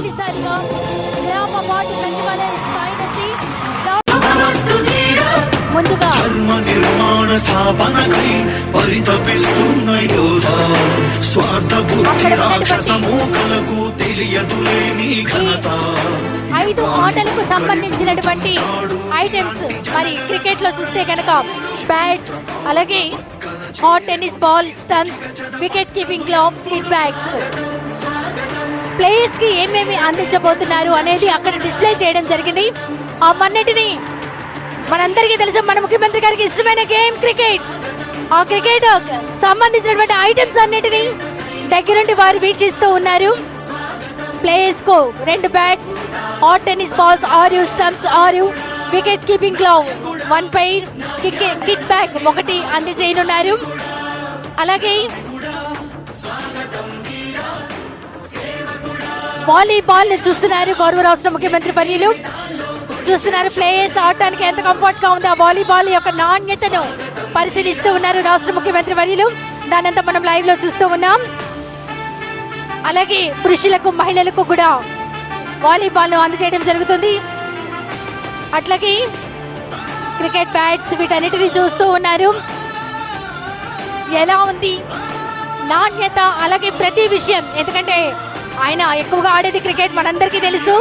తొలిసారిగా గ్రామ వార్డు సచివాలయ ముందుగా ఐదు ఆటలకు సంబంధించినటువంటి ఐటమ్స్ మరి క్రికెట్లో చూస్తే కనుక బ్యాట్ అలాగే hot tennis ball stumps wicket కీపింగ్లో కిక్ బ్యాగ్స్ ప్లేయర్స్కి ఏమేమి అందించబోతున్నారు అనేది అక్కడ డిస్ప్లే చేయడం జరిగింది. ఆ మన్నిటిని మనందరికీ తెలుసు మన ముఖ్యమంత్రి గారికి ఇష్టమైన గేమ్ క్రికెట్. ఆ క్రికెట్ సంబంధించినటువంటి ఐటమ్స్ అన్నిటినీ దగ్గరుండి వారు వీక్షిస్తూ ఉన్నారు. ప్లేయర్స్కు రెండు బ్యాట్స్ హాట్ టెన్నిస్ బాల్స్ ఆరు స్టంప్స్ ఆరు వికెట్ కీపింగ్ గ్లౌవ్ వన్ పై కిక్ బ్యాక్ ఒకటి అందజేయనున్నారు. అలాగే వాలీబాల్ చూస్తున్నారు గౌరవ రాష్ట్ర ముఖ్యమంత్రి పర్యలు చూస్తున్నారు ప్లేయర్స్ ఆడటానికి ఎంత కంఫర్ట్గా ఉంది ఆ వాలీబాల్ యొక్క నాణ్యతను పరిశీలిస్తూ ఉన్నారు రాష్ట్ర ముఖ్యమంత్రి వర్యులు దానంతా మనం లైవ్లో చూస్తూ ఉన్నాం. అలాగే పురుషులకు మహిళలకు కూడా వాలీబాల్ అందజేయడం జరుగుతుంది. అట్లాగే క్రికెట్ బ్యాట్స్ వీటన్నిటిని చూస్తూ ఉన్నారు. ఎలా ఉంది? నాణ్యత అలాగే ప్రతి విషయం ఎందుకంటే ఆయన ఎక్కువగా ఆడేది క్రికెట్ మనందరికీ తెలుసు.